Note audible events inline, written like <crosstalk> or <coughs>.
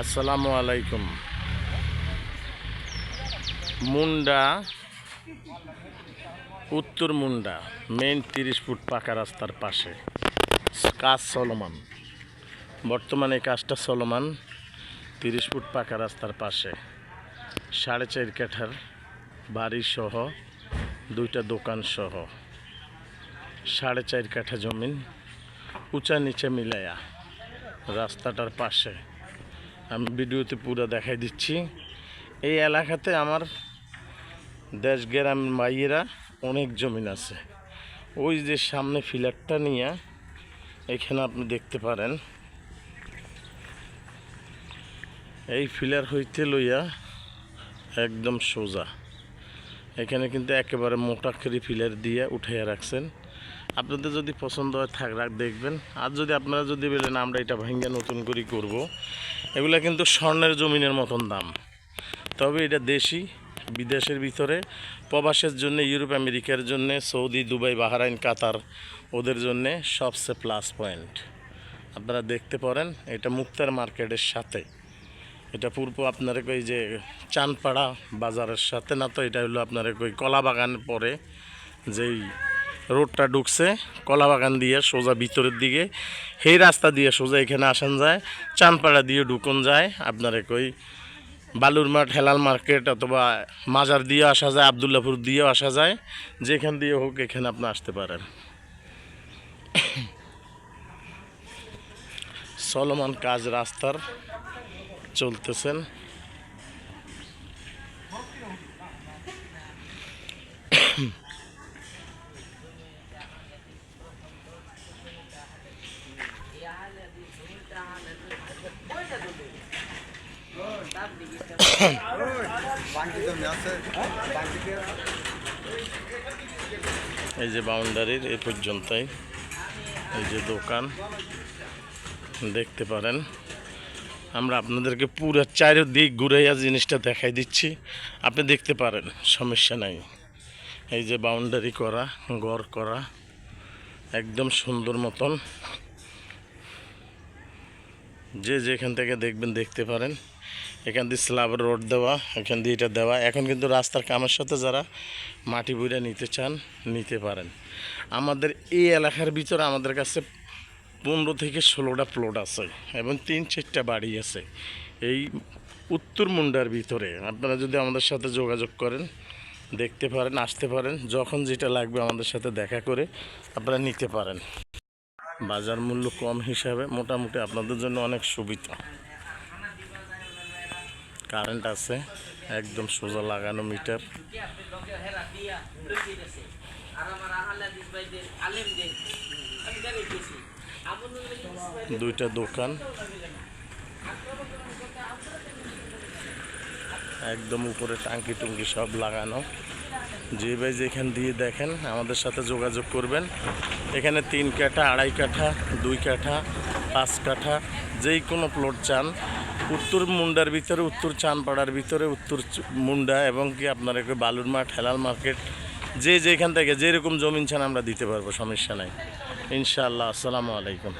আসসালামু আলাইকুম। মুন্ডা, উত্তর মুন্ডা মেন তিরিশ ফুট পাকা রাস্তার পাশে। কাজ চলমান। বর্তমানে কাজটা চলমান তিরিশ ফুট পাকা রাস্তার পাশে। সাড়ে চার কাঠার বাড়ি সহ দুইটা দোকান সহ। সাড়ে চার কাঠা জমিন, উঁচা নিচে মিলাইয়া রাস্তাটার পাশে। আমি ভিডিওতে পুরো দেখাই দিচ্ছি। এই এলাকাতে আমার দেশ গ্রাম মাইয়েরা অনেক জমিন আছে। ওই যে সামনে ফিলারটা নিয়ে এখানে আপনি দেখতে পারেন। এই ফিলার হইতে লইয়া একদম সোজা। এখানে কিন্তু একেবারে মোটা করে ফিলার দিয়ে উঠাইয়া রাখছেন। আপনাদের যদি পছন্দ হয় থাক, রাখ, দেখবেন। আর যদি আপনারা যদি বলেন, আমরা এটা ভাঙ্গা নতুন করে করব এগুলা কিন্তু স্বর্ণের জমিনের মতন দাম। তবে এটা দেশি, বিদেশের ভিতরে, প্রবাসের জন্য, ইউরোপ, আমেরিকার জন্য, সৌদি, দুবাই, বাহারাইন, কাতার, ওদের জন্যে সবচেয়ে প্লাস পয়েন্ট আপনারা দেখতে পারেন, এটা মুক্তার মার্কেটের সাথে। এটা পূর্ব আপনার কই যে চানপাড়া বাজারের সাথে না তো এটা হলো আপনার কই কলা বাগান পরে যেই রোডটা ঢুকছে, কলা বাগান দিয়ে সোজা ভিতরের দিকে। সেই রাস্তা দিয়ে সোজা এখানে আসান যায় চানপাড়া দিয়ে ঢুকন যায়। আপনার ওই বালুর মাঠ হেলাল মার্কেট অথবা মাজার দিয়ে আসা যায়, আবদুল্লাপুর দিয়েও আসা যায়। যেখান দিয়ে হোক এখানে আপনি আসতে পারেন। চলমান কাজ রাস্তার, চলতেছেন। <coughs> এই যে বাউন্ডারির এ পর্যন্তই। এই যে দোকান, দেখতে পারেন। আমরা আপনাদেরকে পুরো চারিদিক ঘুরাইয়া জিনিসটা দেখাই দিচ্ছি। আপনি দেখতে পারেন, সমস্যা নাই। এই যে বাউন্ডারি করা, ঘর করা, একদম সুন্দর মতন। যে যেখান থেকে দেখবেন, দেখতে পারেন। এখান দিয়ে স্ল্যাবের রোড দেওয়া, এখান দিয়ে এটা দেওয়া। এখন কিন্তু রাস্তার কামের সাথে যারা মাটি বইরা নিতে চান, নিতে পারেন। আমাদের এই এলাকার ভিতরে আমাদের কাছে পনেরো থেকে ষোলোটা প্লট আছে এবং তিন চারটা বাড়ি আছে। এই উত্তর মুন্ডার ভিতরে আপনারা যদি আমাদের সাথে যোগাযোগ করেন, দেখতে পারেন, আসতে পারেন, যখন যেটা লাগবে আমাদের সাথে দেখা করে আপনারা নিতে পারেন। বাজার মূল্য কম হিসাবে মোটামুটি আপনাদের জন্য অনেক সুবিধা। কারেন্ট আছে, একদম সোজা লাগানো মিটার। দুইটা দোকান। একদম উপরে টাঙ্কি টুঙ্কি সব লাগানো। যে ভাই যেখান দিয়ে দেখেন, আমাদের সাথে যোগাযোগ করবেন। এখানে তিন কাঠা, আড়াই কাঠা, দুই কাঠা, পাঁচ কাঠা, যেই কোনো প্লট চান। উত্তর মুন্ডার ভিতরে, উত্তর চানপাড়ার ভিতরে, উত্তর মুন্ডা এবং কি আপনার একটু বালুর মাঠ, হেলাল মার্কেট, যে যেখান থেকে যেরকম জমিন চান আমরা দিতে পারব, সমস্যা নাই। ইনশাআল্লাহ, আসসালামু আলাইকুম।